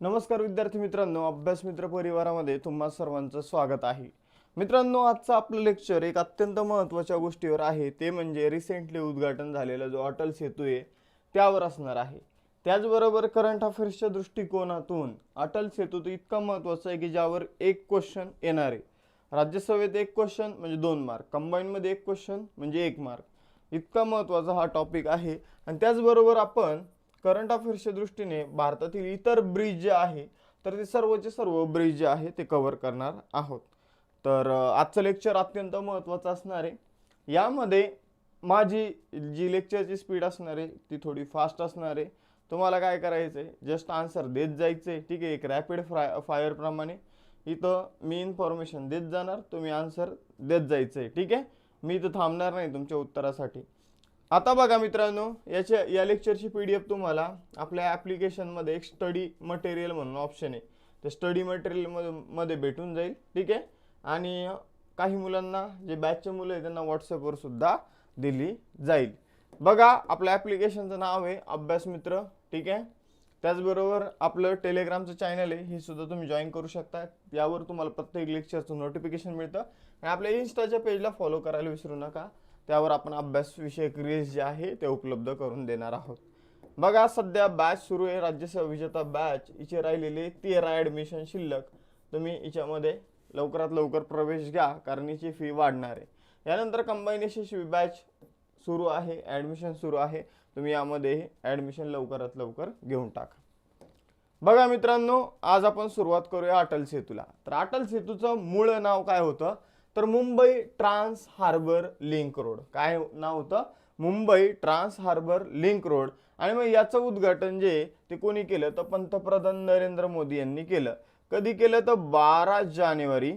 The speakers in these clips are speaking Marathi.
नमस्कार विद्यार्थी मित्रांनो अभ्यास मित्र परिवारामध्ये तुम्हा सर्वांचं स्वागत आहे. मित्रांनो आजचं आपलं लेक्चर एक अत्यंत महत्त्वाच्या गोष्टीवर आहे. ते म्हणजे रिसेंटली उद्घाटन झालेला जो अटल सेतू आहे त्यावर असणार आहे. त्याचबरोबर करंट अफेअर्सच्या दृष्टिकोनातून अटल सेतू तर इतका महत्त्वाचा आहे की ज्यावर एक क्वेश्चन येणार आहे. राज्यसभेत एक क्वेश्चन म्हणजे दोन मार्क कंबाईनमध्ये एक क्वेश्चन म्हणजे एक मार्क इतका महत्त्वाचा हा टॉपिक आहे. आणि त्याचबरोबर आपण करंट अफेअर्सच्या दृष्टीने भारतातील इतर ब्रिज जे आहे तर ते सर्वचे सर्व ब्रिज जे आहे ते कव्हर करणार आहोत. तर आजचं लेक्चर अत्यंत महत्त्वाचं असणार आहे. यामध्ये माझी जी लेक्चरची स्पीड असणार आहे ती थोडी फास्ट असणार आहे. तुम्हाला काय करायचं आहे जस्ट आन्सर देत जायचं आहे ठीक आहे एक रॅपिड फ्राय फायरप्रमाणे इथं मी इन्फॉर्मेशन देत जाणार तुम्ही आन्सर देत जायचं आहे ठीक आहे? मी इथं थांबणार नाही तुमच्या उत्तरासाठी. आता बघा मित्रांनो याच्या या लेक्चरची पी डी एफ तुम्हाला आपल्या ॲप्लिकेशनमध्ये एक स्टडी मटेरियल म्हणून ऑप्शन आहे. ते स्टडी मटेरियलमध्ये मध्ये भेटून जाईल ठीक आहे? आणि काही मुलांना जे बॅचचे मुलं आहे त्यांना व्हॉट्सअपवर सुद्धा दिली जाईल. बघा आपल्या ॲप्लिकेशनचं नाव आहे अभ्यास मित्र ठीक आहे? त्याचबरोबर आपलं टेलिग्रामचं चॅनल आहे हे सुद्धा तुम्ही जॉईन करू शकता. यावर तुम्हाला प्रत्येक लेक्चरचं नोटिफिकेशन मिळतं. आणि आपल्या इन्स्टाच्या पेजला फॉलो करायला विसरू नका. त्यावर आपण अभ्यासविषयक रील्स जे आहे ते उपलब्ध करून देणार आहोत. बघा सध्या बॅच सुरू आहे. राज्यसभा विजेता बॅच इथे राहिलेले तेरा ॲडमिशन शिल्लक. तुम्ही हिच्यामध्ये लवकरात लवकर प्रवेश घ्या कारण हिची फी वाढणार आहे. यानंतर कंबाईन यशस्वी बॅच सुरू आहे ॲडमिशन सुरू आहे. तुम्ही यामध्ये ॲडमिशन लवकरात लवकर घेऊन टाका. बघा मित्रांनो आज आपण सुरुवात करूया अटल सेतूला. तर अटल सेतूचं मूळ नाव काय होतं? तर Mumbai trans harbour link road. काय नाव होतं? Mumbai trans harbour link road. आणि मग याचं उद्घाटन जे आहे ते कोणी केलं? तर पंतप्रधान नरेंद्र मोदी यांनी केलं. कधी केलं? तर बारा जानेवारी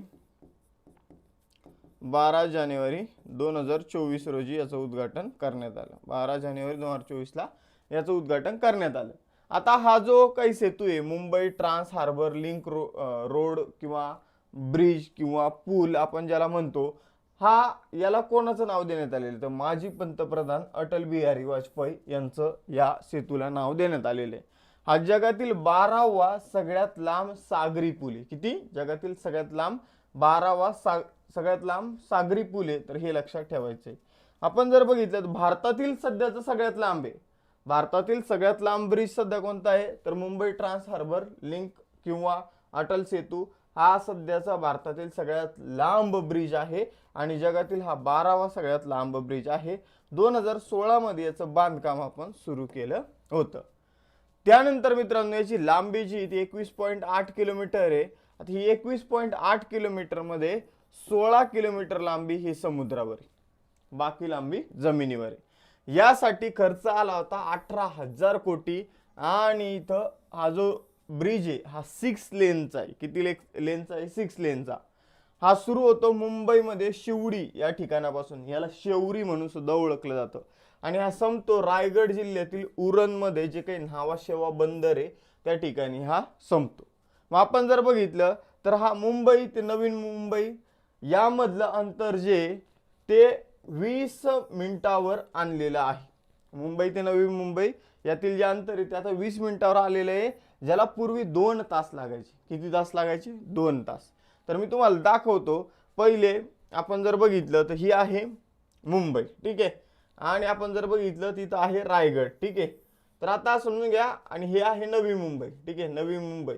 बारा जानेवारी दोन हजार चोवीस रोजी याचं उद्घाटन करण्यात आलं. बारा जानेवारी दोन हजार चोवीसला याचं उद्घाटन करण्यात आलं. आता हा जो काही सेतू आहे मुंबई ट्रान्स हार्बर लिंक रो रोड किंवा ब्रिज किंवा पूल आपण ज्याला म्हणतो हा याला कोणाचं नाव देण्यात आलेलं? तर माजी पंतप्रधान अटल बिहारी वाजपेयी यांचं या सेतूला नाव देण्यात आलेलं आहे. हा जगातील बारावा सगळ्यात लांब सागरी पूल आहे. किती? जगातील सगळ्यात लांब बारावा सा सगळ्यात लांब सागरी पूल आहे. तर हे लक्षात ठेवायचं आहे. आपण जर बघितलं तर भारतातील सध्याचं सगळ्यात लांब आहे. भारतातील सगळ्यात लांब ब्रिज सध्या कोणता आहे? तर मुंबई ट्रान्स हार्बर लिंक किंवा अटल सेतू हा सध्याचा भारतातील सगळ्यात लांब ब्रिज आहे आणि जगातील हा बारावा सगळ्यात लांब ब्रिज आहे. दोन हजार सोळामध्ये याचं बांधकाम आपण सुरू केलं होतं. त्यानंतर मित्रांनो याची लांबी जी ती एकवीस पॉईंट आठ किलोमीटर आहे. आता ही एकवीस पॉईंट आठ किलोमीटरमध्ये सोळा किलोमीटर लांबी ही समुद्रावर आहे. बाकी लांबी जमिनीवर आहे. यासाठी खर्च आला होता अठरा हजार कोटी आणि इथं हा जो ब्रिज आहे हा सिक्स लेनचा आहे. किती लेक लेनचा आहे? सिक्स लेनचा हा. सुरू होतो मुंबईमध्ये शिवडी या ठिकाणापासून. याला शेवरी म्हणून सुद्धा ओळखलं जातं. आणि हा संपतो रायगड जिल्ह्यातील उरणमध्ये जे काही न्हावाशेवा बंदर आहे त्या ठिकाणी हा संपतो. मग आपण जर बघितलं तर हा मुंबई ते नवीन मुंबई यामधलं अंतर जे ते वीस मिनिटावर आणलेलं आहे. मुंबई ते नवी मुंबई यातील जे अंतर आहे ते आता वीस मिनिटावर आलेलं आहे. ज्याला पूर्वी दोन तास लागायचे. किती तास लागायचे? दोन तास. तर मी तुम्हाला दाखवतो. पहिले आपण जर बघितलं तर ही आहे मुंबई. ठीक आहे? आणि आपण जर बघितलं तिथं आहे रायगड. ठीक आहे? तर आता समजून घ्या. आणि हे आहे नवी मुंबई. ठीक आहे? नवी मुंबई.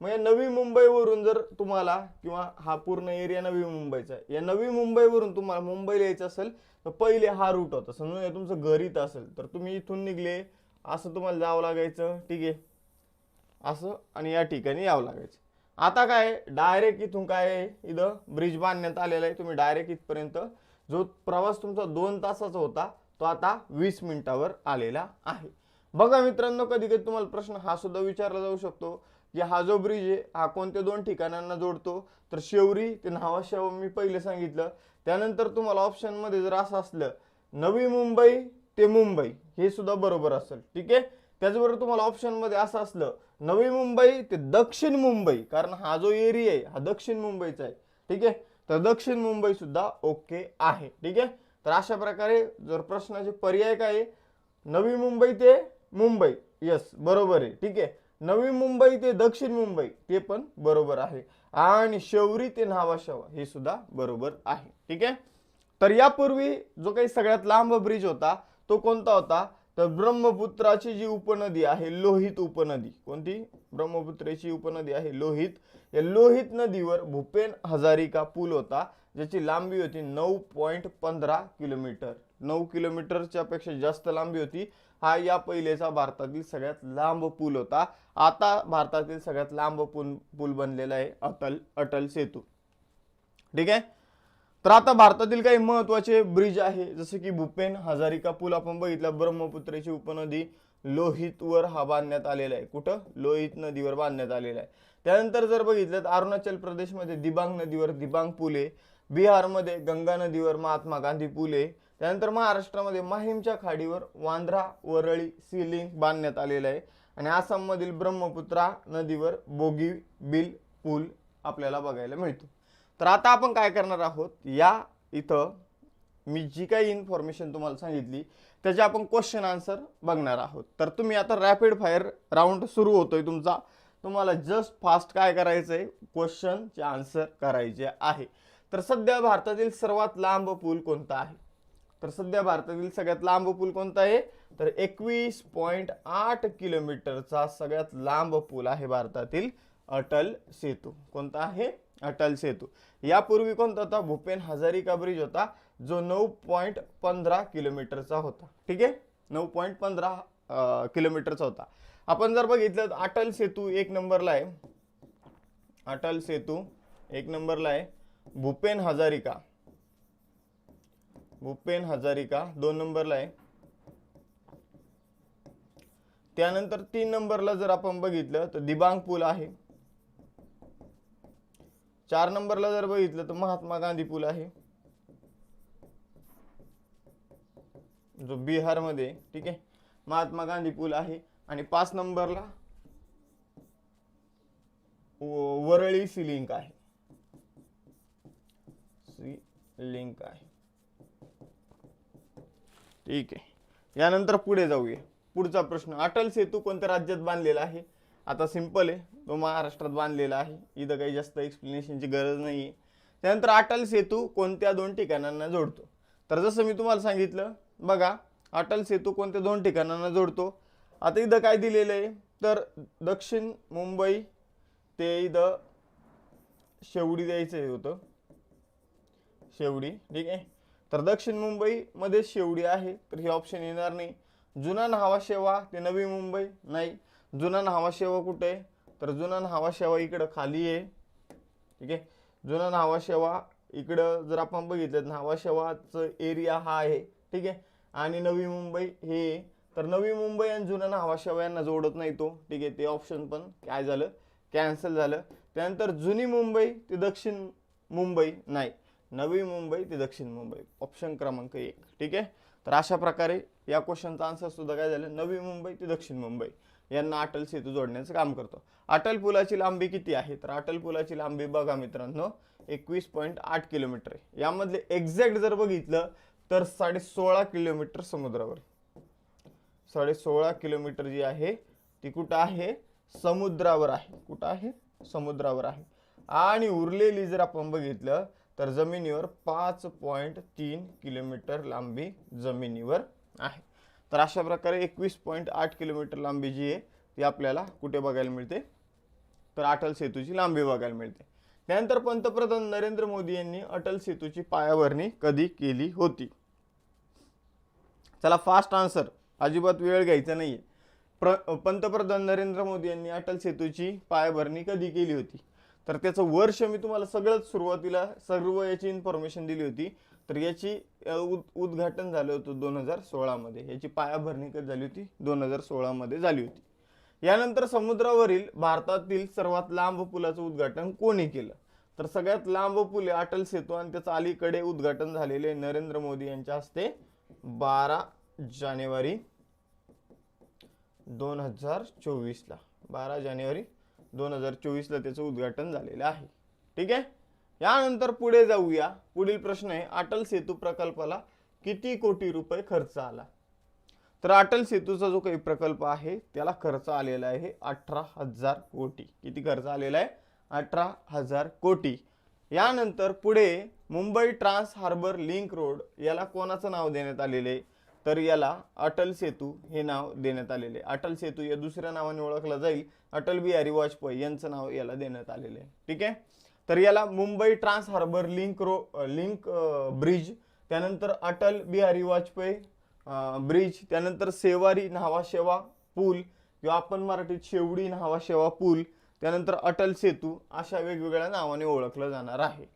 मग या नवी मुंबईवरून जर तुम्हाला किंवा हा पूर्ण एरिया नवी मुंबईचा आहे. या नवी मुंबईवरून तुम्हाला मुंबईला यायचं असेल तर पहिले हा रूट होता. समजून घ्या तुमचं घर इथं असेल. तर तुम्ही इथून निघले. असं तुम्हाला जावं लागायचं. ठीक आहे? असं आणि या ठिकाणी यावं लागायचं. आता काय डायरेक्ट इथून काय आहे? इथं ब्रिज बांधण्यात आलेला आहे. तुम्ही डायरेक्ट इथपर्यंत जो प्रवास तुमचा दोन तासाचा होता तो आता वीस मिनिटावर आलेला आहे. बघा मित्रांनो कधी कधी तुम्हाला प्रश्न हा सुद्धा विचारला जाऊ शकतो की हा जो ब्रिज आहे हा कोणत्या दोन ठिकाणांना जोडतो? तर शेवरी ते नावाशेव मी पहिले सांगितलं. त्यानंतर तुम्हाला ऑप्शनमध्ये जर असं असलं नवी मुंबई ते मुंबई हे सुद्धा बरोबर असेल. ठीक आहे? त्याचबरोबर तुम्हाला ऑप्शनमध्ये असं असलं नवी मुंबई ते दक्षिण मुंबई कारण हा जो एरिया आहे हा दक्षिण मुंबईचा आहे. ठीक आहे? तर दक्षिण मुंबई सुद्धा ओके आहे. ठीक आहे? तर अशा प्रकारे जर प्रश्नाचे पर्याय काय आहे? नवी मुंबई ते मुंबई. येस बरोबर आहे. ठीक आहे? नवी मुंबई ते दक्षिण मुंबई ते पण बरोबर आहे. आणि शौरी ते न्हावाशवा हे सुद्धा बरोबर आहे. ठीक आहे? तर यापूर्वी जो काही सगळ्यात लांब ब्रिज होता तो कोणता होता? तर ब्रह्मपुत्राची जी उपनदी आहे लोहित उपनदी कोणती? ब्रह्मपुत्राची उपनदी आहे लोहित. या लोहित नदीवर भूपेन हजारिका पूल होता ज्याची लांबी होती नऊ पॉईंट पंधरा किलोमीटर. नऊ किलोमीटरच्या पेक्षा जास्त लांबी होती. हा या पहिलेचा भारतातील सगळ्यात लांब पूल होता. आता भारतातील सगळ्यात लांब पूल पूल बनलेला आहे अटल अटल सेतू. ठीक आहे? तर आता भारतातील काही महत्त्वाचे ब्रिज आहे जसं की भूपेन हजारिका पूल आपण बघितला ब्रह्मपुत्रेची उपनदी लोहितवर हा बांधण्यात आलेला आहे. कुठं? लोहित नदीवर बांधण्यात आलेला आहे. त्यानंतर जर बघितलं तर अरुणाचल प्रदेशमध्ये दिबांग नदीवर दिबांग पूल आहे बिहारमध्ये गंगा नदीवर महात्मा गांधी पूल आहे त्यानंतर महाराष्ट्रामध्ये माहीमच्या खाडीवर वांद्रा वरळी सिलिंग बांधण्यात आलेलं आहे. आणि आसाममधील ब्रह्मपुत्रा नदीवर बोगी बिल पूल आपल्याला बघायला मिळतो. तर आता आपण काय करणार आहोत? या इथं मी जी काही इन्फॉर्मेशन तुम्हाला सांगितली त्याचे आपण क्वेश्चन आन्सर बघणार आहोत. तर तुम्ही आता रॅपिड फायर राऊंड सुरू होतोय तुमचा. तुम्हाला जस्ट फास्ट काय करायचं आहे क्वेश्चनचे आन्सर करायचे आहे. तर सध्या भारतातील सर्वात लांब पूल कोणता आहे? तर सध्या भारतातील सगळ्यात लांब पूल कोणता आहे? तर एकवीस पॉईंट आठ किलोमीटरचा सगळ्यात लांब पूल आहे भारतातील अटल सेतू. कोणता आहे? अटल सेतू. यापूर्वी कोणता होता? भूपेन हजारिका ब्रिज होता? जो नऊ पॉईंट पंधरा किलोमीटरचा होता. ठीक आहे? नऊ पॉईंट पंधरा किलोमीटरचा होता. आपण जर बघितलं तर अटल सेतू एक नंबरला आहे. अटल सेतू एक नंबरला आहे. भूपेन हजारिका. भूपेन हजारिका दोन नंबरला आहे. त्यानंतर तीन नंबरला जर आपण बघितलं तर दिबांग पूल आहे. चार नंबरला जर बघितलं तर महात्मा गांधी पूल आहे. जो बिहारमध्ये आहे, ठीक आहे महात्मा गांधी पूल आहे. आणि पाच नंबरला व- वरळी सी लिंक आहे. सी लिंक आहे. ठीक आहे. यानंतर पुढे जाऊया. पुढचा प्रश्न अटल सेतू कोणत्या राज्यात बांधलेला आहे? आता सिंपल आहे. तो महाराष्ट्रात बांधलेला आहे. इथं काही जास्त एक्सप्लेनेशनची गरज नाही आहे त्यानंतर अटल सेतू कोणत्या दोन ठिकाणांना जोडतो? तर जसं मी तुम्हाला सांगितलं बघा अटल सेतू कोणत्या दोन ठिकाणांना जोडतो? आता इथं काय दिलेलं आहे? तर दक्षिण मुंबई ते इथं शेवडी द्यायचं होतं. शेवडी ठीक आहे? तर दक्षिण मुंबईमध्ये शेवडी आहे तर हे ऑप्शन येणार नाही. जुना न्हावा शेवा ते नवी मुंबई नाही. जुना न्हावा शेवा कुठे? आहे तर जुना न्हावा शेवा इकडं खाली आहे. ठीक आहे? जुना न्हावा शेवा इकडं जर आपण बघितलं न्हावा शेवाचं एरिया हा आहे. ठीक आहे? आणि नवी मुंबई हे आहे. तर नवी मुंबई आणि जुना न्हावा शेवा यांना जोडत नाही तो. ठीक आहे? ते ऑप्शन पण काय झालं? कॅन्सल झालं. त्यानंतर जुनी मुंबई ते दक्षिण मुंबई नाही. नवी मुंबई ते दक्षिण मुंबई. ऑप्शन क्रमांक एक. ठीक आहे? तर अशा प्रकारे या क्वेश्चनचा आन्सर सुद्धा काय झालं? नवी मुंबई ते दक्षिण मुंबई. यांना अटल सेतू जोडण्याचं काम करतो. अटल पुलाची लांबी किती आहे? तर अटल पुलाची लांबी बघा मित्रांनो एकवीस पॉईंट आठ किलोमीटर आहे. यामधले एक्झॅक्ट जर बघितलं तर साडे सोळा किलोमीटर समुद्रावर. साडे सोळा किलोमीटर जी आहे ती कुठं आहे? समुद्रावर आहे. कुठं आहे? समुद्रावर आहे. आणि उरलेली जर आपण बघितलं तर जमिनीवर पाच पॉईंट तीन किलोमीटर लांबी जमिनीवर आहे. तर अशा प्रकारे एकवीस पॉईंट आठ किलोमीटर लांबी जी आहे ती आपल्याला कुठे बघायला मिळते? तर अटल सेतूची लांबी बघायला मिळते. त्यानंतर पंतप्रधान नरेंद्र मोदी यांनी अटल सेतूची पायाभरणी कधी केली होती? चला फास्ट आन्सर अजिबात वेळ घ्यायचा नाहीये. प्र पंतप्रधान नरेंद्र मोदी यांनी अटल सेतूची पायाभरणी कधी केली होती? तर त्याचं वर्ष मी तुम्हाला सगळंच सुरुवातीला सर्व याची इन्फॉर्मेशन दिली होती. तर याची उद उद्घाटन झालं होतं दोन हजार सोळामध्ये. याची पायाभरणी कधी झाली होती. दोन हजार सोळामध्ये झाली होती. यानंतर समुद्रावरील भारतातील सर्वात लांब पुलाचं उद्घाटन कोणी केलं? तर सगळ्यात लांब पूल आहे अटल सेतू आणि त्याचं अलीकडे उद्घाटन झालेले नरेंद्र मोदी यांच्या हस्ते बारा जानेवारी दोन हजार चोवीसला. बारा जानेवारी दोन हजार चोवीसला त्याचं उद्घाटन झालेलं आहे. ठीक आहे? यानंतर पुढे जाऊया. पुढील प्रश्न आहे अटल सेतू प्रकल्पाला किती कोटी रुपये खर्च आला? तर अटल सेतूचा जो काही प्रकल्प आहे त्याला खर्च आलेला आहे अठरा हजार कोटी. किती खर्च आलेला आहे? अठरा हजार कोटी. यानंतर पुढे Mumbai trans harbour link road याला कोणाचं नाव देण्यात आलेले आहे? तर याला अटल सेतू हे नाव देण्यात आलेले आहे. अटल सेतू या दुसऱ्या नावाने ओळखला जाईल. अटल बिहारी वाजपेयी यांचं नाव याला देण्यात आलेलं आहे. ठीक आहे? तर याला मुंबई ट्रान्स हार्बर लिंक रो लिंक ब्रिज त्यानंतर अटल बिहारी वाजपेयी ब्रिज त्यानंतर सेवारी न्हावा शेवा पूल किंवा आपण मराठीत शेवडी न्हावा शेवा पूल त्यानंतर अटल सेतू अशा वेगवेगळ्या नावाने ओळखलं जाणार आहे.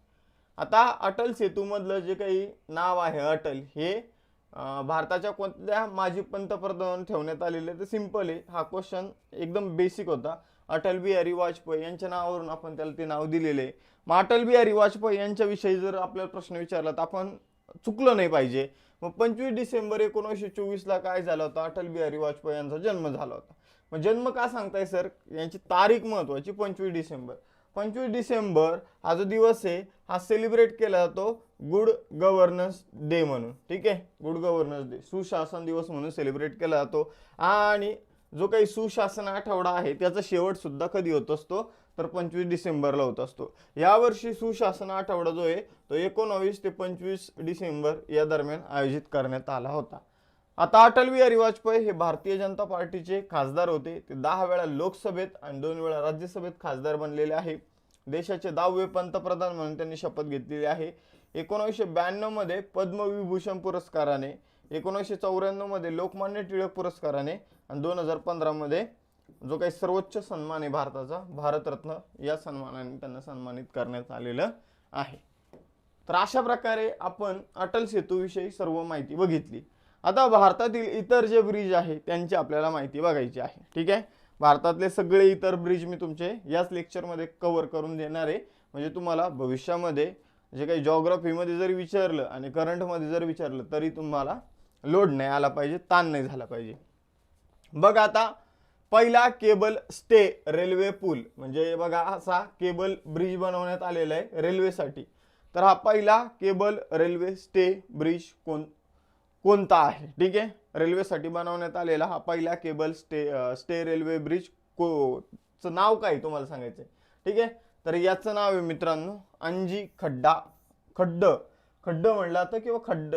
आता अटल सेतूमधलं जे काही नाव आहे अटल हे भारताच्या कोणत्या माजी पंतप्रधान ठेवण्यात आलेले ते सिंपल आहे. हा क्वेश्चन एकदम बेसिक होता. अटल बिहारी वाजपेयी यांच्या नावावरून आपण त्याला ते नाव दिलेले आहे. मग अटल बिहारी वाजपेयी यांच्याविषयी जर आपल्याला प्रश्न विचारला तर आपण चुकलं नाही पाहिजे. मग पंचवीस डिसेंबर एकोणीसशे चोवीसला काय झालं होतं? अटल बिहारी वाजपेयी यांचा जन्म झाला होता. मग जन्म का सांगताय सर? यांची तारीख महत्वाची पंचवीस डिसेंबर. पंचवीस डिसेंबर हा जो दिवस आहे हा सेलिब्रेट केला जातो गुड गव्हर्नन्स डे म्हणून. ठीक आहे? गुड गव्हर्नन्स डे सुशासन दिवस म्हणून सेलिब्रेट केला जातो. आणि जो काही सुशासन आठवडा आहे त्याचा शेवट सुद्धा कधी होत असतो? तर पंचवीस डिसेंबरला होत असतो. यावर्षी सुशासन आठवडा जो आहे तो एकोणावीस ते पंचवीस डिसेंबर या दरम्यान आयोजित करण्यात आला होता. आता अटल बिहारी वाजपेयी हे भारतीय जनता पार्टीचे खासदार होते. ते दहा वेळा लोकसभेत आणि दोन वेळा राज्यसभेत खासदार बनलेले आहे. देशाचे दहावे पंतप्रधान म्हणून त्यांनी शपथ घेतलेली आहे. एकोणीसशे ब्याण्णवमध्ये पद्मविभूषण पुरस्काराने एकोणीसशे चौऱ्याण्णवमध्ये लोकमान्य टिळक पुरस्काराने आणि दोन हजार पंधरामध्ये जो काही सर्वोच्च सन्मान आहे भारताचा भारतरत्न या सन्मानाने त्यांना सन्मानित करण्यात आलेलं आहे. तर अशा प्रकारे आपण अटल सेतूविषयी सर्व माहिती बघितली. आता भारतातील इतर जे ब्रिज आहे त्यांची आपल्याला माहिती बघायची आहे. ठीक आहे? भारतातले सगळे इतर ब्रिज मी तुमचे याच लेक्चरमध्ये कवर करून देणार आहे. म्हणजे तुम्हाला भविष्यामध्ये जे काही जॉग्रफीमध्ये जरी विचारलं आणि करंटमध्ये जर विचारलं तरी तुम्हाला लोड नाही आला पाहिजे ताण नाही झाला पाहिजे. बघ आता पहिला केबल स्टे रेल्वे पूल म्हणजे बघा असा केबल ब्रिज बनवण्यात आलेला आहे रेल्वेसाठी. तर हा पहिला केबल रेल्वे स्टे ब्रिज कोण कोणता आहे? ठीक आहे? रेल्वेसाठी बनवण्यात आलेला हा पहिला cable stay stay railway bridge को चं नाव काय तुम्हाला सांगायचं ठीक आहे? तर याचं नाव आहे मित्रांनो अंजी खड्डा खड्ड. खड्ड म्हटलं जातं किंवा खड्ड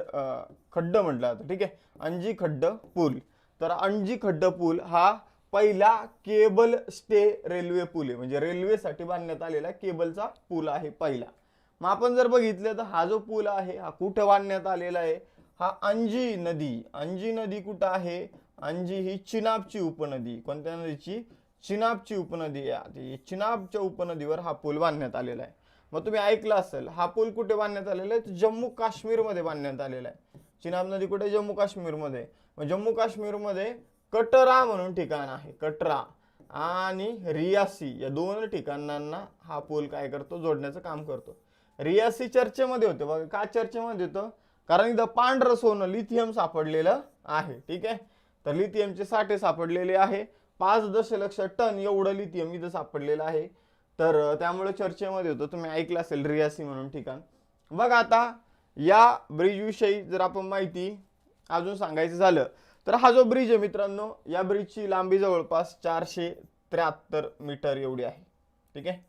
खड्ड म्हटलं जातं. ठीक आहे? अंजी खड्ड पूल. तर अंजी खड्ड पूल हा पहिला केबल स्टे रेल्वे पूल आहे. म्हणजे रेल्वेसाठी बांधण्यात आलेला केबलचा पूल आहे पहिला. मग आपण जर बघितलं तर हा जो पूल आहे हा कुठं बांधण्यात आलेला आहे? हा अंजी नदी. अंजी नदी कुठं आहे? अंजी ही चिनाबची उपनदी. कोणत्या नदीची? चिनाबची उपनदी आहे. चिनाबच्या उपनदीवर हा पूल बांधण्यात आलेला आहे. मग तुम्ही ऐकलं असेल हा पूल कुठे बांधण्यात आलेला आहे? तर जम्मू काश्मीरमध्ये बांधण्यात आलेला आहे. चिनाब नदी कुठे? जम्मू काश्मीरमध्ये. मग जम्मू काश्मीरमध्ये कटरा म्हणून ठिकाण आहे. कटरा आणि रियासी या दोन ठिकाणांना हा पूल काय करतो? जोडण्याचं काम करतो. रियासी चर्चेमध्ये होते. बघा का चर्चेमध्ये होतं? कारण इथं पांढरं सोनं लिथियम सापडलेलं आहे. ठीक आहे? तर लिथियमचे साठे सापडलेले आहे. पाच दशलक्ष टन एवढं लिथियम इथं सापडलेलं आहे. तर त्यामुळे चर्चेमध्ये होतं. तुम्ही ऐकलं असेल रियासी म्हणून ठिकाण. बघा आता या ब्रिजविषयी जर आपण माहिती अजून सांगायचं झालं तर हा जो ब्रिज आहे मित्रांनो या ब्रिजची लांबी जवळपास चारशे त्र्याहत्तर मीटर एवढी आहे. ठीक आहे?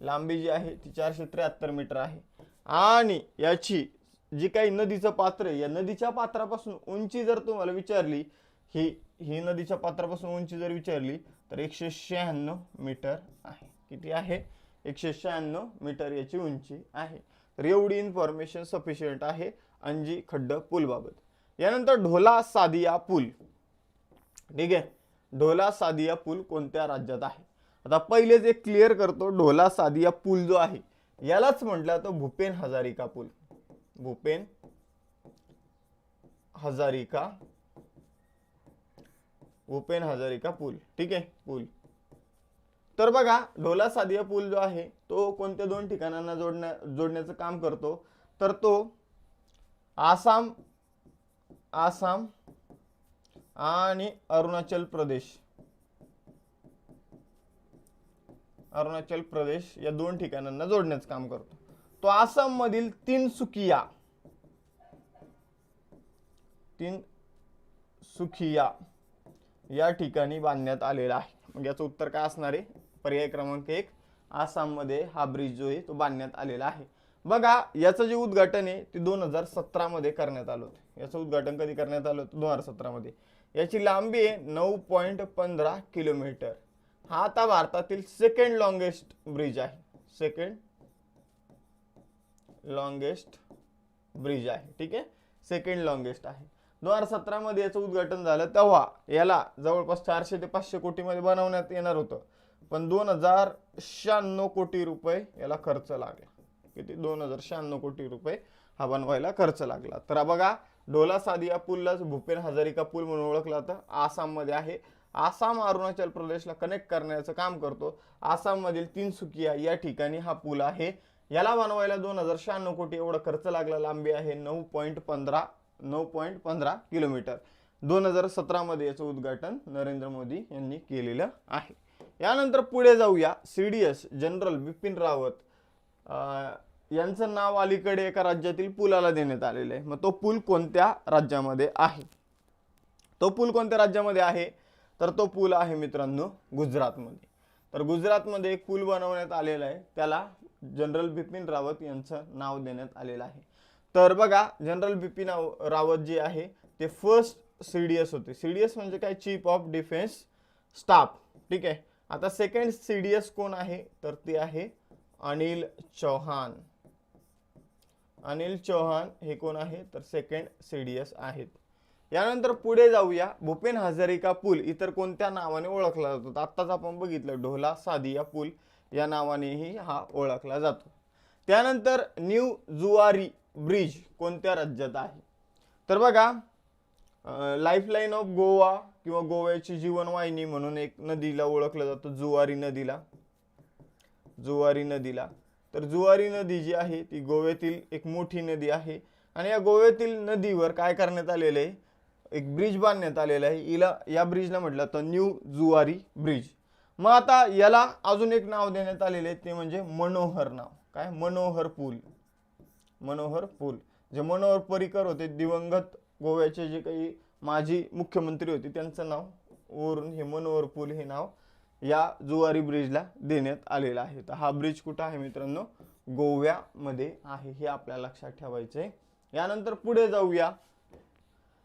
लांबी जी आहे ती चारशे त्र्याहत्तर मीटर आहे. आणि याची जी काही नदीचं पात्र आहे या नदीच्या पात्रापासून उंची जर तुम्हाला विचारली ही ही नदीच्या पात्रापासून उंची जर विचारली तर एकशे शहाण्णव मीटर आहे. किती आहे? एकशे शहाण्णव मीटर याची उंची आहे. तर एवढी इन्फॉर्मेशन सफिशियंट आहे अंजी खड्ड पूलबाबत. यानंतर ढोला सादिया पूल. ठीक आहे? ढोला सादिया पूल कोणत्या राज्यात आहे? आता पहिले जे क्लिअर करतो ढोला सादिया पूल जो आहे यालाच म्हटलं तर भूपेन हजारिका पूल. भूपेन हजारिका भूपेन हजारिका पूल. ठीक आहे? पूल. तर बघा ढोला सादिया पूल जो आहे तो कोणत्या दोन ठिकाणांना जोडण्या जोडण्याचं काम करतो? तर तो आसाम आसाम आणि अरुणाचल प्रदेश. अरुणाचल प्रदेश या दोन ठिकाणांना जोडण्याचं काम करतो. तो आसाम मधील तीन सुकिया तीन सुखिया या ठिकाणी बांधण्यात आलेला आहे. मग याचं उत्तर काय असणार आहे? पर्याय क्रमांक एक. आसाममध्ये हा ब्रिज जो आहे तो बांधण्यात आलेला आहे. बघा याचं जे उद्घाटन आहे ते दोन हजार सतरामध्ये करण्यात आलं होतं. याचं उद्घाटन कधी करण्यात आलं होतं? दोन हजार सतरामध्ये. याची लांबी आहे नऊ पॉईंट पंधरा किलोमीटर हा आता भारतातील सेकंड लॉंगेस्ट ब्रिज आहे. सेकंड लॉंगेस्ट ब्रिज आहे. ठीक आहे? सेकंड लॉंगेस्ट आहे. दोन हजार सतरामध्ये याचं उद्घाटन झालं तेव्हा याला जवळपास चारशे ते पाचशे कोटीमध्ये बनवण्यात येणार होतं. पण दोन हजार शहाण्णव कोटी रुपये याला खर्च लागला. किती? दोन हजार शहाण्णव कोटी रुपये हा बनवायला खर्च लागला. तर बघा डोला सादिया पूललाच भूपेन हजारिका पूल म्हणून ओळखला जातं. आसाममध्ये आहे. आसाम अरुणाचल प्रदेशला कनेक्ट करण्याचं काम करतो. आसाममधील तिनसुकिया या ठिकाणी हा पूल आहे. याला बनवायला दोन हजार शहाण्णव कोटी एवढा खर्च लागला. लांबी आहे नऊ पॉईंट पंधरा नऊ पॉईंट पंधरा किलोमीटर. दोन हजार सतरामध्ये याचं उद्घाटन नरेंद्र मोदी यांनी केलेलं आहे. यानंतर पुढे जाऊया C D S general Bipin Rawat. यांचं नाव अलीकडे एका राज्यातील पुलाला देण्यात आलेलं आहे. मग तो पूल कोणत्या राज्यामध्ये आहे? तो पूल कोणत्या राज्यामध्ये आहे? तर तो पूल आहे मित्रांनो गुजरातमध्ये. तर गुजरातमध्ये एक पूल बनवण्यात आलेला आहे. त्याला जनरल बिपिन रावत यांचं नाव देण्यात आलेलं आहे. तर बघा जनरल बिपिन रावत जे आहे ते फर्स्ट सी डी एस होते. सी डी एस म्हणजे काय? चीफ ऑफ डिफेन्स स्टाफ ठीक आहे? आता सेकंड सी डी एस कोण आहे? तर ते आहे अनिल चौहान. अनिल चौहान हे कोण आहे? तर सेकंड सी डी एस आहेत. यानंतर पुढे जाऊया. भूपेन हजारिका पूल इतर कोणत्या नावाने ओळखला जातो? तर आत्ताच आपण बघितलं ढोला सादिया पूल या नावानेही हा ओळखला जातो. त्यानंतर न्यू जुवारी ब्रिज कोणत्या राज्यात आहे? तर बघा लाईफलाईन ऑफ गोवा किंवा गोव्याची जीवनवाहिनी म्हणून एक नदीला ओळखलं जातं जुवारी नदीला. जुवारी नदीला. तर जुवारी नदी जी आहे ती गोव्यातील एक मोठी नदी आहे. आणि या गोव्यातील नदीवर काय करण्यात आलेलं आहे? एक ब्रिज बांधण्यात आलेला आहे. हिला या ब्रिजला म्हटलं तर न्यू जुवारी ब्रिज मग आता याला अजून एक नाव देण्यात आलेले आहे ते म्हणजे मनोहर नाव. काय? मनोहर पूल. मनोहर पूल. जे मनोहर पर्रिकर होते दिवंगत गोव्याचे जे काही माजी मुख्यमंत्री होते. त्यांचं नाव वरून हे मनोहर पूल हे नाव या जुवारी ब्रिजला देण्यात आलेलं आहे. तर हा ब्रिज कुठं आहे मित्रांनो? गोव्यामध्ये आहे. हे आपल्याला लक्षात ठेवायचं आहे यानंतर पुढे जाऊया.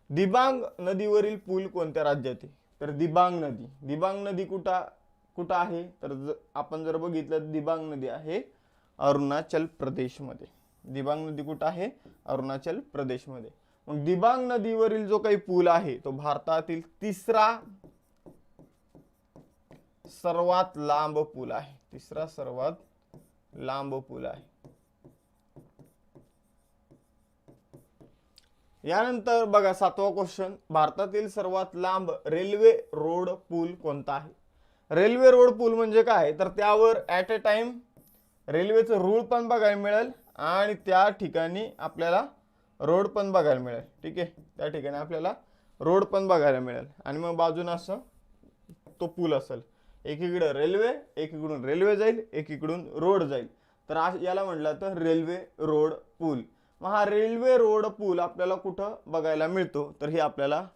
दिबांग नदीवरील पूल कोणत्या राज्यात आहे? तर दिबांग नदी. दिबांग नदी कुठं कुठं आहे? तर आपण जर बघितलं दिबांग नदी आहे अरुणाचल प्रदेशमध्ये. दिबांग नदी कुठं आहे? अरुणाचल प्रदेशमध्ये. मग दिबांग नदीवरील जो काही पूल आहे तो भारतातील तिसरा सर्वात लांब पूल आहे. तिसरा सर्वात लांब पूल आहे. यानंतर बघा सातवा क्वेश्चन भारतातील सर्वात लांब रेल्वे रोड पूल कोणता आहे? रेल्वे रोड पूल म्हणजे काय? तर त्यावर ॲट अ टाइम रेल्वेचं रूळ पण बघायला मिळेल आणि त्या ठिकाणी आपल्याला रोड पण बघायला मिळेल. ठीक आहे? त्या ठिकाणी आपल्याला रोड पण बघायला मिळेल. आणि मग बाजूनं असं तो पूल असेल. एकीकडं रेल्वे एकीकडून रेल्वे जाईल एकीकडून रोड जाईल. तर आज याला म्हटलं तर रेल्वे रोड पूल. मग हा रेल्वे रोड पूल आपल्याला कुठं बघायला मिळतो? तर हे आपल्याला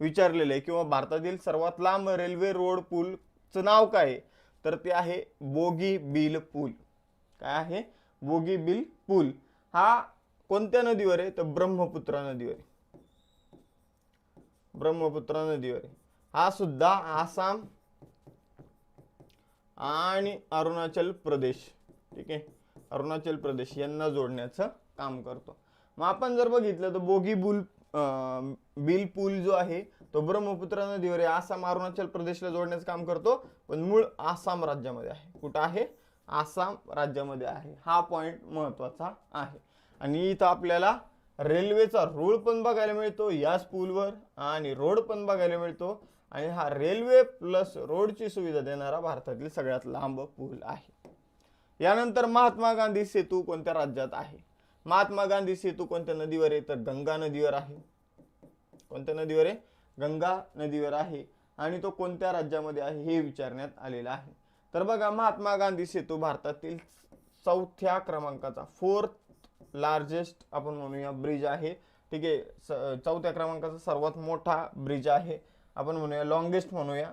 विचारलेलं आहे. किंवा भारतातील सर्वात लांब रेल्वे रोड पूलचं नाव काय आहे? तर ते आहे बोगी बिल पूल. काय आहे? बोगी बिल पूल. हा कोणत्या नदीवर आहे? तर ब्रह्मपुत्रा नदीवर आहे. ब्रह्मपुत्रा नदीवर आहे. हा सुद्धा आसाम आणि अरुणाचल प्रदेश. ठीक आहे? अरुणाचल प्रदेश यांना जोडण्याचं काम करतो. मग आपण जर बघितलं तर बोगी बुल बिल पूल जो आहे तो ब्रह्मपुत्रा नदीवर आहे. आसाम अरुणाचल प्रदेशला जोडण्याचं काम करतो. पण मूळ आसाम राज्यामध्ये आहे. कुठं आहे? आसाम राज्यामध्ये आहे. हा पॉइंट महत्त्वाचा आहे. आणि इथं आपल्याला रेल्वेचा रोड पण बघायला मिळतो याच पूलवर आणि रोड पण बघायला मिळतो. आणि हा रेल्वे प्लस रोडची सुविधा देणारा भारतातील सगळ्यात लांब पूल आहे. यानंतर महात्मा गांधी सेतू कोणत्या राज्यात आहे? महात्मा गांधी सेतू कोणत्या नदीवर आहे? तर गंगा नदीवर आहे. कोणत्या नदीवर आहे? गंगा नदीवर आहे. आणि तो कोणत्या राज्यामध्ये आहे हे विचारण्यात आलेलं आहे. तर बघा महात्मा गांधी सेतू भारतातील चौथ्या क्रमांकाचा फोर्थ लार्जेस्ट आपण म्हणूया ब्रिज आहे. ठीक आहे स- चौथ्या क्रमांकाचा सर्वात मोठा ब्रिज आहे. आपण म्हणूया लॉंगेस्ट म्हणूया.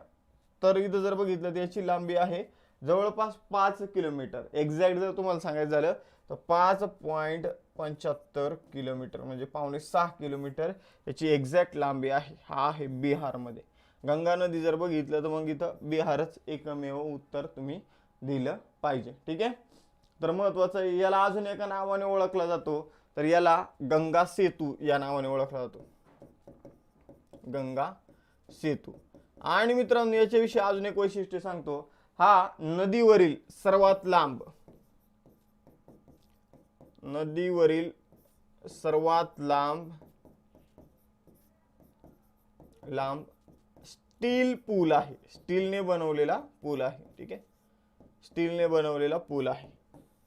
तर इथं जर बघितलं तर याची लांबी आहे जवळपास पाच किलोमीटर. एक्झॅक्ट जर तुम्हाला सांगायचं झालं तर पाच पॉईंट पंच्याहत्तर किलोमीटर म्हणजे पावणे सहा किलोमीटर याची एक्झॅक्ट लांबी आहे. हा आहे बिहारमध्ये. गंगा नदी जर बघितलं तर मग इथं बिहारच एकमेव उत्तर तुम्ही दिलं पाहिजे. ठीक आहे? तर महत्त्वाचं आहे, याला अजून एका नावाने ओळखला जातो. तर याला गंगा सेतू या नावाने ओळखला जातो. गंगा सेतू. आणि मित्रांनो याच्याविषयी अजून एक वैशिष्ट्य सांगतो. हा नदीवरील सर्वात लांब. नदीवरील सर्वात लांब. लांब स्टील पूल आहे. स्टीलने बनवलेला पूल आहे. ठीक आहे? स्टीलने बनवलेला पूल आहे.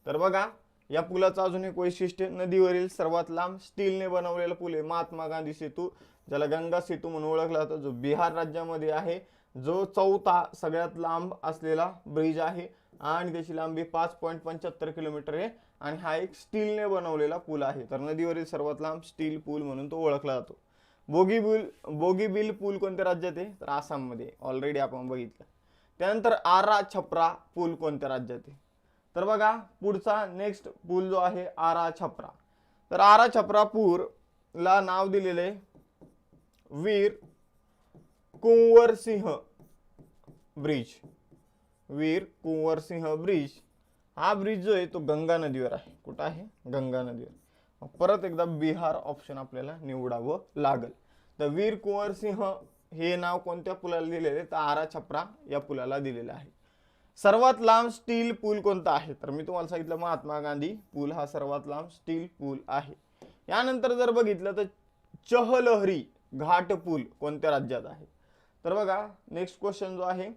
तर बघा या पुलाचं अजून एक वैशिष्ट्य नदीवरील सर्वात लांब स्टीलने बनवलेला पूल आहे महात्मा गांधी सेतू ज्याला गंगा सेतू म्हणून ओळखला जातो जो बिहार राज्यामध्ये आहे. जो चौथा सगळ्यात लांब असलेला ब्रिज आहे आणि त्याची लांबी पाच पॉईंट पंच्याहत्तर किलोमीटर आहे आणि हा एक स्टीलने बनवलेला पूल आहे. तर नदीवरील सर्वात लांब स्टील पूल म्हणून तो ओळखला जातो. बोगीबिल बोगीबिल पूल कोणत्या राज्यात आहे? तर आसाममध्ये. ऑलरेडी आपण बघितलं. त्यानंतर आरा छपरा पूल कोणत्या राज्यात आहे? तर बघा पुढचा नेक्स्ट पूल जो आहे आरा छपरा. तर आरा छपरा पूर ला नाव दिलेलं आहे वीर कुंवर सिंह ब्रिज. वीर कुंवर सिंह ब्रिज. हा ब्रिज जो आहे तो गंगा नदीवर आहे. कुठं आहे? गंगा नदीवर. परत एकदा बिहार ऑप्शन आपल्याला निवडावं लागल. तर वीर कुंवर सिंह हे नाव कोणत्या पुलाला दिलेले आहे? तर आरा छपरा या पुलाला दिलेलं आहे. सर्वात लांब स्टील पूल कोणता आहे? तर मी तुम्हाला सांगितलं महात्मा गांधी पूल हा सर्वात लांब स्टील पूल आहे. यानंतर जर बघितलं तर चहलहरी घाट पूल कोणत्या राज्यात आहे? तर बघा नेक्स्ट क्वेश्चन जो आहे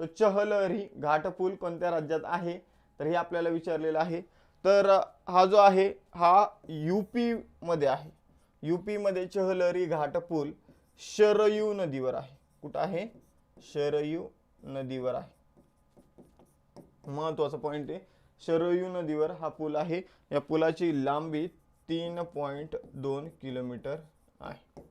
तो चहलहरी घाट पूल कोणत्या राज्यात आहे? तर हे आपल्याला विचारलेलं आहे. तर हा जो आहे हा यूपी मध्ये आहे. यूपीमध्ये चहलहरी घाट पूल शरयू नदीवर आहे. कुठं आहे? शरयू नदीवर आहे. महत्त्वाचा पॉईंट आहे. शरयू नदीवर हा पूल आहे. या पुलाची लांबी तीन पॉईंट दोन किलोमीटर आहे.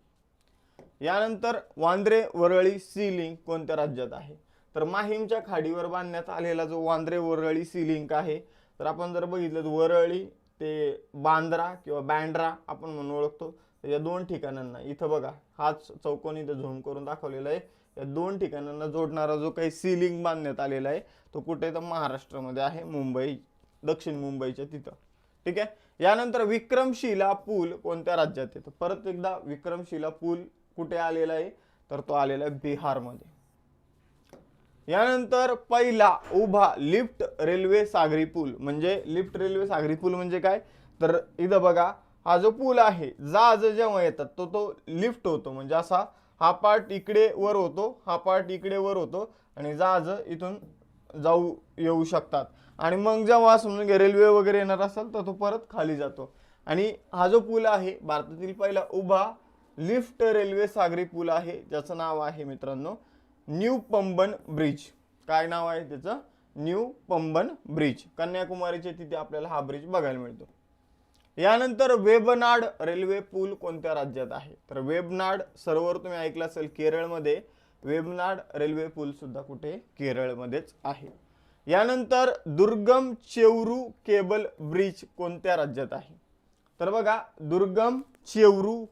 यानंतर वांद्रे वरळी सी लिंक कोणत्या राज्यात आहे? तर माहीमच्या खाडीवर बांधण्यात आलेला जो वांद्रे वरळी सी लिंक आहे तर आपण जर बघितलं तर वरळी ते बांद्रा किंवा बँड्रा आपण म्हणून ओळखतो. तर या दोन ठिकाणांना इथं बघा हाच चौकोनी इथं झूम करून दाखवलेला आहे. या दोन ठिकाणांना जोडणारा जो काही सिलिंग बांधण्यात आलेला आहे तो कुठे तर महाराष्ट्रामध्ये आहे मुंबई दक्षिण मुंबईच्या तिथं. ठीक आहे? यानंतर विक्रमशिला पूल कोणत्या राज्यात येतो परत एकदा विक्रमशिला पूल कुठे आलेला आहे? तर तो आलेला आहे बिहारमध्ये. यानंतर पहिला उभा लिफ्ट रेल्वे सागरी पूल. म्हणजे लिफ्ट रेल्वे सागरी पूल म्हणजे काय? तर इथं बघा हा जो पूल आहे जहाज जेव्हा येतात तो तो लिफ्ट होतो. म्हणजे असा हा पार्ट इकडे वर होतो हा पार्ट इकडे वर होतो आणि जहाज इथून जाऊ येऊ शकतात. आणि मग जेव्हा समजून घ्या रेल्वे वगैरे येणार असेल तर तो परत खाली जातो. आणि हा जो पूल आहे भारतातील पहिला उभा लिफ्ट रेल्वे सागरी पूल आहे ज्याचं नाव आहे मित्रांनो न्यू पंबन ब्रिज. काय नाव आहे त्याचं? New Pamban bridge. कन्याकुमारीच्या तिथे आपल्याला हा ब्रिज बघायला मिळतो. यानंतर वेबनाड रेल्वे पूल कोणत्या राज्यात आहे? तर वेबनाड सरोवर तुम्ही ऐकलं असेल केरळमध्ये वेबनाड रेल्वे पूल सुद्धा कुठे? केरळमध्येच आहे. यानंतर दुर्गम चेवरू केबल ब्रिज कोणत्या राज्यात आहे? तर बघा दुर्गम चेवरू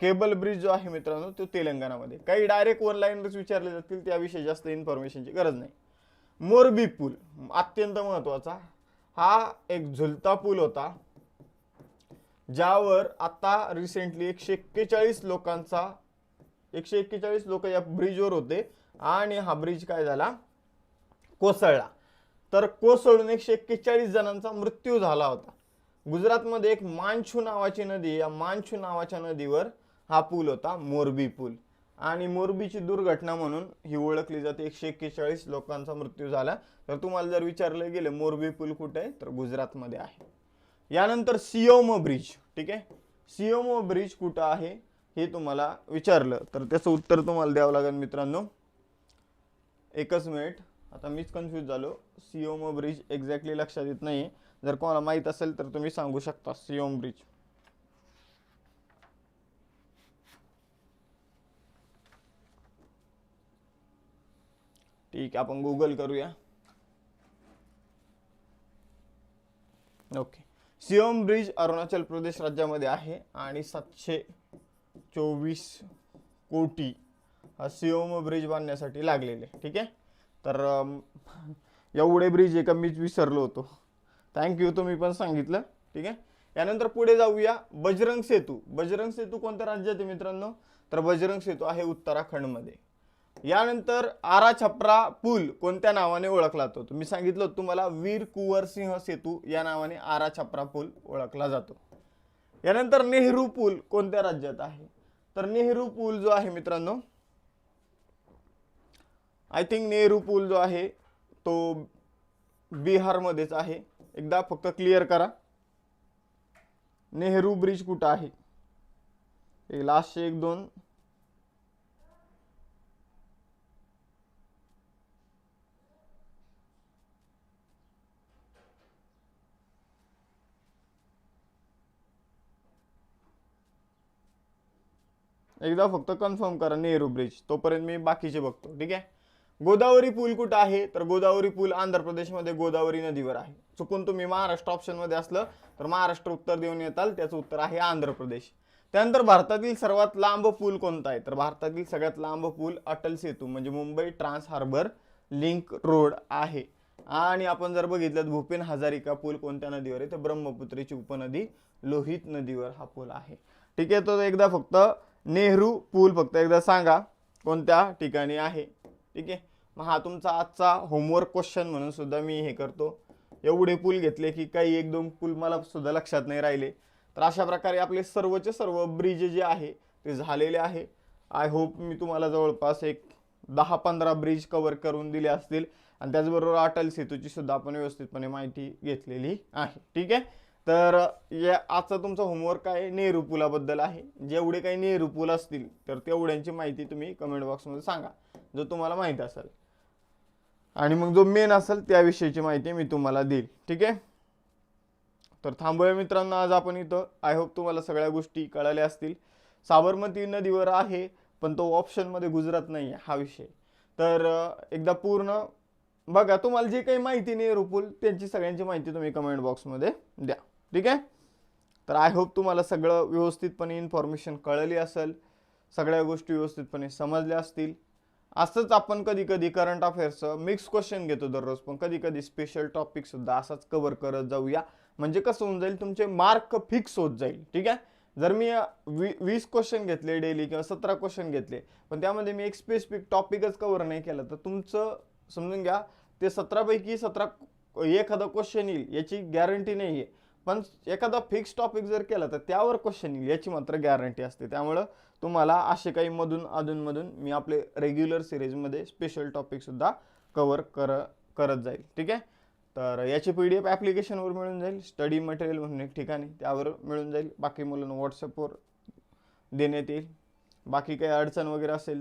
केबल ब्रिज जो आहे मित्रांनो तो तेलंगणामध्ये. काही डायरेक्ट वन लाईनच विचारले जातील त्याविषयी जास्त इन्फॉर्मेशनची गरज नाही. मोरबी पूल अत्यंत महत्त्वाचा हा एक झुलता पूल होता. ज्यावर आता रिसेंटली एकशे एक्केचाळीस लोकांचा एकशे एक्केचाळीस लोक या ब्रिजवर होते. आणि हा ब्रिज काय झाला? कोसळला. तर कोसळून एकशे एक्केचाळीस जणांचा मृत्यू झाला होता. गुजरातमध्ये एक मानछू नावाची नदी या मानछू नावाच्या नदीवर हा पूल होता मोरबी पूल. आणि मोरबीची दुर्घटना म्हणून ही ओळखली जाते. एकशे एक्केचाळीस लोकांचा मृत्यू झाला. तर तुम्हाला जर विचारलं गेलं मोरबी पूल कुठे आहे? तर गुजरातमध्ये आहे. यानंतर सियोम ब्रिज. ठीक आहे? सीएमओ ब्रिज कुठं आहे? हे तुम्हाला विचारलं. तर त्याचं उत्तर तुम्हाला द्यावं लागेल मित्रांनो. एकच मिनिट. आता मीच कन्फ्यूज झालो. सीओमो ब्रिज एक्झॅक्टली लक्षात येत नाही जर कोणाला माहीत असेल तर तुम्ही सांगू शकता सीओम ब्रिज. ठीक आहे आपण गुगल करूया. ओके सियोम ब्रिज अरुणाचल प्रदेश राज्यामध्ये आहे आणि सातशे चोवीस कोटी हा सियोम ब्रिज बांधण्यासाठी लागलेले ठीक आहे? तर एवढे ब्रिज एका मीच विसरलो होतो. थँक्यू तुम्ही पण सांगितलं ठीक आहे? यानंतर पुढे जाऊया बजरंग सेतू. बजरंग सेतू कोणत्या राज्यात आहे मित्रांनो? तर बजरंग सेतू आहे उत्तराखंडमध्ये. यानंतर आरा छपरा पूल कोणत्या नावाने ओळखला जातो? तुम्ही सांगितलं तुम्हाला वीर कुंवर सिंह सेतू या नावाने आरा छपरा पूल ओळखला जातो. यानंतर नेहरू पूल कोणत्या राज्यात आहे? तर नेहरू पूल जो आहे मित्रांनो आय थिंक नेहरू पूल जो आहे तो बिहारमध्येच आहे. एकदा फक्त क्लिअर करा. नेहरू ब्रिज कुठं आहे? एक लास्टचे एक दोन. एकदा फक्त कन्फर्म करा नेहरू ब्रिज तोपर्यंत मी बाकीचे बघतो ठीक आहे? गोदावरी पूल कुठं आहे? तर गोदावरी पूल आंध्र प्रदेशमध्ये गोदावरी नदीवर आहे. चुकून तुम्ही महाराष्ट्र ऑप्शनमध्ये असलं तर महाराष्ट्र उत्तर देऊन येताल त्याचं उत्तर आहे आंध्र प्रदेश. त्यानंतर भारतातील सर्वात लांब पूल कोणता आहे? तर भारतातील सगळ्यात लांब पूल अटल सेतू म्हणजे Mumbai trans harbour link road आहे. आणि आपण जर बघितलं तर भूपेन हजारिका पूल कोणत्या नदीवर आहे? तर ब्रह्मपुत्रेची उपनदी लोहित नदीवर हा पूल आहे. ठीक आहे तर एकदा फक्त नेहरू पूल फक्त एकदा सांगा कोणत्या ठिकाणी आहे? ठीक आहे? मग हा तुमचा आजचा होमवर्क क्वेश्चन म्हणून सुद्धा मी हे करतो. एवढे पूल घेतले की काही एक दोन पूल मला सुद्धा लक्षात नाही राहिले. तर अशा प्रकारे आपले सर्वचे सर्व ब्रिज जे आहे ते झालेले आहे. आय होप मी तुम्हाला जवळपास एक दहा पंधरा ब्रिज कवर करून दिले असतील. आणि त्याचबरोबर अटल सेतूची सुद्धा आपण व्यवस्थितपणे माहिती घेतलेली आहे. ठीक आहे? तर या आजचा तुमचा होमवर्क आहे नेहरू पुलाबद्दल आहे. जेवढे काही नेहरू पूल असतील तर तेवढ्यांची माहिती तुम्ही कमेंट बॉक्समध्ये सांगा जो तुम्हाला माहीत असेल. आणि मग जो मेन असेल त्याविषयीची माहिती मी तुम्हाला देईल. ठीक आहे? तर थांबूया मित्रांनो आज आपण इथं. आय होप तुम्हाला सगळ्या गोष्टी कळाल्या असतील. साबरमती नदीवर आहे पण तो ऑप्शनमध्ये गुजरात नाही आहे हा विषय. तर एकदा पूर्ण बघा तुम्हाला जे काही माहिती नाही रुपूल त्यांची सगळ्यांची माहिती तुम्ही कमेंट बॉक्समध्ये द्या. ठीक आहे? तर आय होप तुम्हाला सगळं व्यवस्थितपणे इन्फॉर्मेशन कळली असेल. सगळ्या गोष्टी व्यवस्थितपणे समजल्या असतील. असंच आपण कधी कधी करंट अफेअर्सचं मिक्स क्वेश्चन घेतो दररोज पण कधी कधी स्पेशल टॉपिकसुद्धा असाच कव्हर करत जाऊया. म्हणजे कसं होऊन जाईल तुमचे मार्क फिक्स होत जाईल. ठीक आहे? जर मी वी वीस क्वेश्चन घेतले डेली किंवा सतरा क्वेश्चन घेतले पण त्यामध्ये मी एक स्पेसिफिक टॉपिकच कव्हर नाही केलं तर तुमचं समजून घ्या ते सतरापैकी सतरा एखादा क्वेश्चन येईल याची गॅरंटी नाही आहे पण एखादा फिक्स टॉपिक जर केला तर त्यावर क्वेश्चन येईल याची मात्र गॅरंटी असते. त्यामुळं तुम्हाला असे काही मधून अधूनमधून मी आपले रेग्युलर सिरीजमध्ये स्पेशल टॉपिकसुद्धा कवर कर करत जाईल. ठीक आहे? तर याची पी डी एफ ॲप्लिकेशनवर मिळून जाईल. स्टडी मटेरियल म्हणून एक ठिकाणी त्यावर मिळून जाईल. बाकी मुलांना व्हॉट्सअपवर देण्यात येईल. बाकी काही अडचण वगैरे असेल